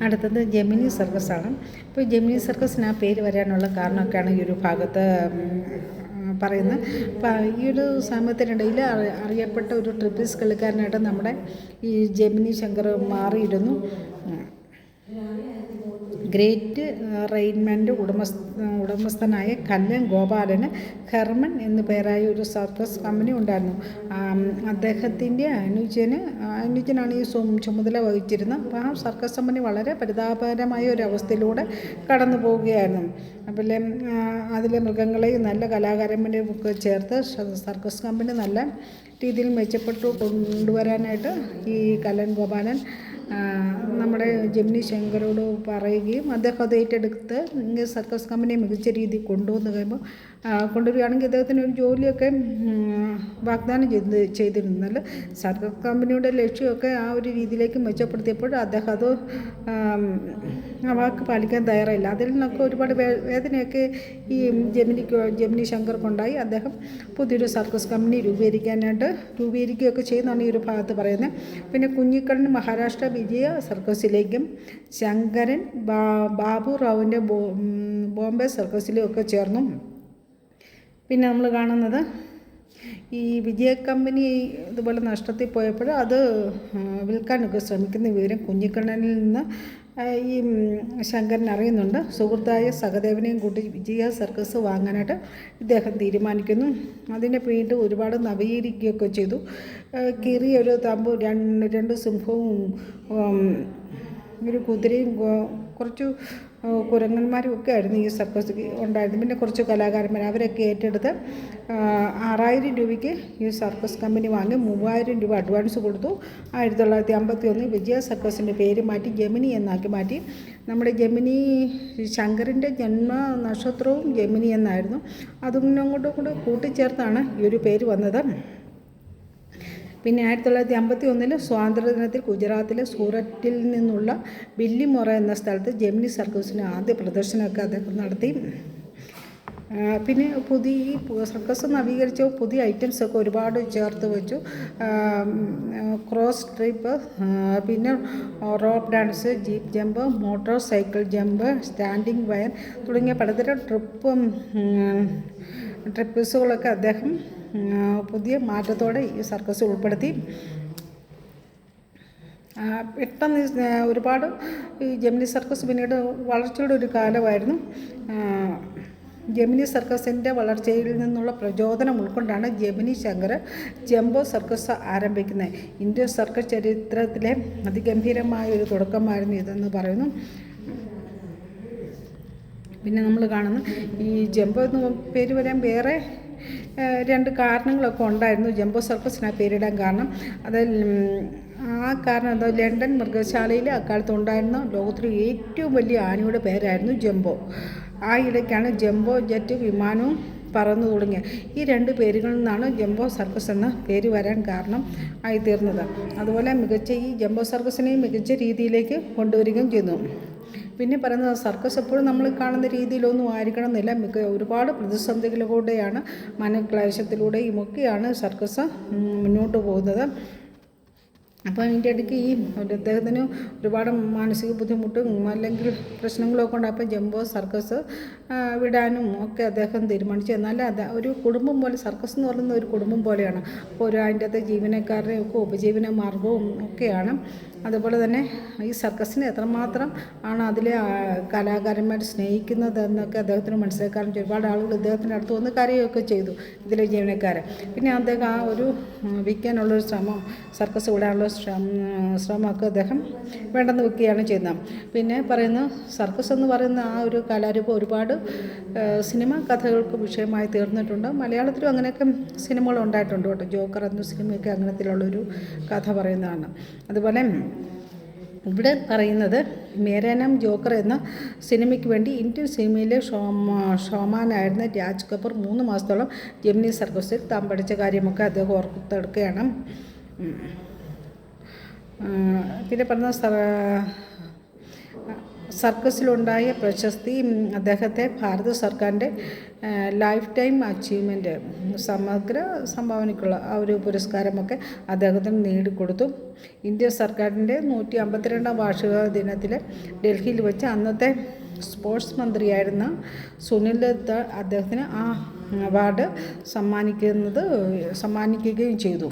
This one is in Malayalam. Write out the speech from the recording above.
അടുത്തത് ജെമിനി സർക്കസാണ് ഇപ്പോൾ ജെമിനി സർക്കസിന് ആ പേര് വരാനുള്ള കാരണമൊക്കെയാണ് ഈ ഒരു ഭാഗത്ത് അപ്പോൾ ഈ ഒരു സമയത്തിനിടയിൽ അറി- അറിയപ്പെട്ട ഒരു ട്രിപ്പിൾസ് കളിക്കാരനായിട്ട് നമ്മുടെ ഈ ജെമിനി ശങ്കർ മാറിയിരുന്നു. ഗ്രേറ്റ് റെയിൻമെന്റ് ഉടമസ്ഥ ഉടമസ്ഥനായ കല്ലൻ ഗോപാലന് ഹെർമൻ എന്നു പേരായ ഒരു സർക്കസ് കമ്പനി ഉണ്ടായിരുന്നു. അദ്ദേഹത്തിന്റെ അനുജന് അനുജനാണ് ഈ ചുമതല വഹിച്ചിരുന്നത്. അപ്പോൾ ആ സർക്കസ് കമ്പനി വളരെ പരിതാപകരമായ ഒരു അവസ്ഥയിലൂടെ കടന്നു പോവുകയായിരുന്നു. അപ്പോൾ അതിലെ മൃഗങ്ങളെയും നല്ല കലാകാരന്മാരെയും ഒക്കെ ചേർത്ത് സർക്കസ് കമ്പനി നല്ല രീതിയിൽ മെച്ചപ്പെട്ടു കൊണ്ടുവരാനായിട്ട് ഈ കല്ലൻ ഗോപാലൻ നമ്മുടെ ജെമിനി ശങ്കരോട് പറയുകയും അദ്ദേഹം അത് ഏറ്റെടുത്ത് സർക്കസ് കമ്പനി മികച്ച രീതിയിൽ കൊണ്ടുവന്ന് കഴിയുമ്പോൾ കൊണ്ടുവരികയാണെങ്കിൽ അദ്ദേഹത്തിന് ഒരു ജോലിയൊക്കെ വാഗ്ദാനം ചെയ്ത് ചെയ്തിരുന്നാൽ സർക്കസ് കമ്പനിയുടെ ലക്ഷ്യമൊക്കെ ആ ഒരു രീതിയിലേക്ക് മെച്ചപ്പെടുത്തിയപ്പോൾ അദ്ദേഹം അത് വാക്ക് പാലിക്കാൻ തയ്യാറായില്ല. അതിൽ നിന്നൊക്കെ ഒരുപാട് വേദനയൊക്കെ ഈ ജെമിനിക്ക് ജെമിനി ശങ്കർക്കുണ്ടായി. അദ്ദേഹം പുതിയൊരു സർക്കസ് കമ്പനി രൂപീകരിക്കാനായിട്ട് രൂപീകരിക്കുകയൊക്കെ ചെയ്യുന്നതാണ് ഈ ഒരു ഭാഗത്ത് പറയുന്നത്. പിന്നെ കുഞ്ഞിക്കണ്ണൻ മഹാരാഷ്ട്ര വിജയ സർക്കസിലേക്കും ശങ്കരൻ ബാബു റാവുവിന്റെ ബോംബെ സർക്കസിലും ഒക്കെ ചേർന്നു. പിന്നെ നമ്മൾ കാണുന്നത് ഈ വിജയ കമ്പനി ഇതുപോലെ നഷ്ടത്തിൽ പോയപ്പോൾ അത് വിൽക്കാനൊക്കെ ശ്രമിക്കുന്ന വിവരം കുഞ്ഞിക്കണ്ണനിൽ നിന്ന് ഈ ശങ്കരൻ അറിയുന്നുണ്ട്. സുഹൃത്തായ സഹദേവനെയും കൂട്ടി വിജയ സർക്കസ് വാങ്ങാനായിട്ട് ഇദ്ദേഹം തീരുമാനിക്കുന്നു. അതിനെ പിന്നീട് ഒരുപാട് നവീകരിക്കുകയൊക്കെ ചെയ്തു. കീറിയ ഒരു തമ്പു രണ്ട് രണ്ട് സിംഹവും ഒരു കുതിരയും കുറച്ചു കുരങ്ങന്മാരും ഒക്കെ ആയിരുന്നു ഈ സർക്കസ് ഉണ്ടായിരുന്നു പിന്നെ കുറച്ച് കലാകാരന്മാർ അവരൊക്കെ ഏറ്റെടുത്ത് ആറായിരം രൂപയ്ക്ക് ഈ സർക്കസ് കമ്പനി വാങ്ങി മൂവായിരം രൂപ അഡ്വാൻസ് കൊടുത്തു. ആയിരത്തി തൊള്ളായിരത്തി അമ്പത്തി ഒന്ന് വിജയ സർക്കസിന്റെ പേര് മാറ്റി ജെമിനി എന്നാക്കി മാറ്റി. നമ്മുടെ ജെമിനി ശങ്കറിന്റെ ജന്മ നക്ഷത്രവും ജെമിനി എന്നായിരുന്നു. അതും അങ്ങോട്ടും കൂടെ കൂട്ടിച്ചേർത്താണ് ഈ ഒരു പേര് വന്നത്. പിന്നെ ആയിരത്തി തൊള്ളായിരത്തി അമ്പത്തി ഒന്നിൽ സ്വാതന്ത്ര്യദിനത്തിൽ ഗുജറാത്തിലെ സൂററ്റിൽ നിന്നുള്ള ബില്ലിമൊറ എന്ന സ്ഥലത്ത് ജെമിനി സർക്കസിന് ആദ്യ പ്രദർശനമൊക്കെ അദ്ദേഹം നടത്തി. പിന്നെ പുതിയ ഈ സർക്കസ് നവീകരിച്ച. പുതിയ ഐറ്റംസ് ഒക്കെ ഒരുപാട് ചേർത്ത് വെച്ചു. ക്രോസ് ട്രിപ്പ് പിന്നെ rope dance jeep jump motorcycle jump standing wire തുടങ്ങിയ പലതരം ട്രിപ്പും ട്രിപ്പിസുകളൊക്കെ അദ്ദേഹം പുതിയ മാറ്റത്തോടെ ഈ സർക്കസ് ഉൾപ്പെടുത്തി. പെട്ടെന്ന് ഒരുപാട് ഈ ജെമിനി സർക്കസ് പിന്നീട് വളർച്ചയുടെ ഒരു കാലമായിരുന്നു. ജെമിനി സർക്കസിന്റെ വളർച്ചയിൽ നിന്നുള്ള പ്രചോദനം ഉൾക്കൊണ്ടാണ് ജെമിനി ശങ്കർ ജംബോ സർക്കസ് ആരംഭിക്കുന്നത്. ഇന്ത്യൻ സർക്കസ് ചരിത്രത്തിലെ അതിഗംഭീരമായ ഒരു തുടക്കമായിരുന്നു ഇതെന്ന് പറയുന്നു. പിന്നെ നമ്മൾ കാണുന്നു ഈ ജംബോ എന്ന് പേര് വരാൻ വേറെ രണ്ട് കാരണങ്ങളൊക്കെ ഉണ്ടായിരുന്നു. ജംബോ സർക്കസിന് ആ പേരിടാൻ കാരണം. അത് ആ കാരണം എന്താ ലണ്ടൻ മൃഗശാലയിൽ അക്കാലത്ത് ഉണ്ടായിരുന്ന ലോകത്തിലെ ഏറ്റവും വലിയ ആനയുടെ പേരായിരുന്നു ജംബോ. ആ ഇടയ്ക്കാണ് ജംബോ ജെറ്റ് വിമാനവും പറന്നു തുടങ്ങിയത്. ഈ രണ്ട് പേരുകളിൽ നിന്നാണ് ജംബോ സർക്കസ് എന്ന പേര് വരാൻ കാരണം ആയിത്തീർന്നത്. അതുപോലെ മികച്ച ഈ ജംബോ സർക്കസിനെയും മികച്ച രീതിയിലേക്ക് കൊണ്ടുവരികയും ചെയ്യുന്നു പിന്നെ പറയുന്നത് സർക്കസ് എപ്പോഴും നമ്മൾ കാണുന്ന രീതിയിലൊന്നും ആയിരിക്കണം എന്നില്ല. മിക്ക ഒരുപാട് പ്രതിസന്ധികളിലൂടെയാണ് മനക്ലേശത്തിലൂടെയും ഒക്കെയാണ് സർക്കസ് മുന്നോട്ട് പോകുന്നത്. അപ്പോൾ അതിന്റെ ഇടയ്ക്ക് ഈ അദ്ദേഹത്തിന് ഒരുപാട് മാനസിക ബുദ്ധിമുട്ടും അല്ലെങ്കിൽ പ്രശ്നങ്ങളൊക്കെ ഉണ്ട്. അപ്പോൾ ജംബോ സർക്കസ് വിടാനും ഒക്കെ അദ്ദേഹം തീരുമാനിച്ചു. എന്നാൽ അത് ഒരു കുടുംബം പോലെ സർക്കസ് എന്ന് പറയുന്ന ഒരു കുടുംബം പോലെയാണ്. അപ്പോൾ ഒരു അതിന്റെ അകത്തെ ജീവനക്കാരുടെ ഒക്കെ ഉപജീവന മാർഗവും ഒക്കെയാണ്. അതുപോലെ തന്നെ ഈ സർക്കസിനെ എത്രമാത്രം ആണ് അതിലെ കലാകാരന്മാർ സ്നേഹിക്കുന്നത് എന്നൊക്കെ അദ്ദേഹത്തിന് മനസ്സിലാക്കാൻ ഒരുപാട് ആളുകൾ ഇദ്ദേഹത്തിന്റെ അടുത്ത് വന്ന് കരയുകയൊക്കെ ചെയ്തു ഇതിലെ ജീവനക്കാരെ. പിന്നെ അദ്ദേഹം ആ ഒരു വിൽക്കാനുള്ളൊരു ശ്രമം സർക്കസ് വിടാനുള്ള ശ്രമമൊക്കെ അദ്ദേഹം വേണ്ടെന്ന് വെക്കുകയാണ് ചെയ്യുന്നത്. പിന്നെ പറയുന്ന സർക്കസ് എന്ന് പറയുന്ന ആ ഒരു കലാരൂപം ഒരുപാട് സിനിമ കഥകൾക്ക് വിഷയമായി തീർന്നിട്ടുണ്ട്. മലയാളത്തിലും അങ്ങനെയൊക്കെ സിനിമകൾ ഉണ്ടായിട്ടുണ്ട് കേട്ടോ. ജോക്കർ എന്ന സിനിമയൊക്കെ അങ്ങനത്തിലുള്ളൊരു കഥ പറയുന്നതാണ്. അതുപോലെ ഇവിടെ പറയുന്നത് മേരാനം ജോക്കർ എന്ന സിനിമയ്ക്ക് വേണ്ടി ഇന്ത്യൻ സിനിമയിലെ ഷോമാ ഷോമാനായിരുന്ന രാജ് കപൂർ മൂന്ന് മാസത്തോളം ജെമിനി സർക്കസിൽ താൻ പഠിച്ച കാര്യമൊക്കെ അദ്ദേഹം ഓർത്തെടുക്കുകയാണ് പിന്നെ പറഞ്ഞ സർ സർക്കസിലുണ്ടായ പ്രശസ്തി അദ്ദേഹത്തെ ഭാരത സർക്കാരിന്റെ ലൈഫ് ടൈം അച്ചീവ്മെന്റ് സമഗ്ര സംഭാവനയ്ക്കുള്ള ആ ഒരു പുരസ്കാരമൊക്കെ അദ്ദേഹത്തിന് നേടിക്കൊടുത്തു. ഇന്ത്യ സർക്കാരിന്റെ നൂറ്റി അമ്പത്തിരണ്ടാം വാർഷിക ദിനത്തിൽ ഡൽഹിയിൽ വെച്ച് അന്നത്തെ സ്പോർട്സ് മന്ത്രിയായിരുന്ന സുനിൽ ദത്ത അദ്ദേഹത്തിന് ആ അവാർഡ് സമ്മാനിക്കുന്നത് സമ്മാനിക്കുകയും ചെയ്തു.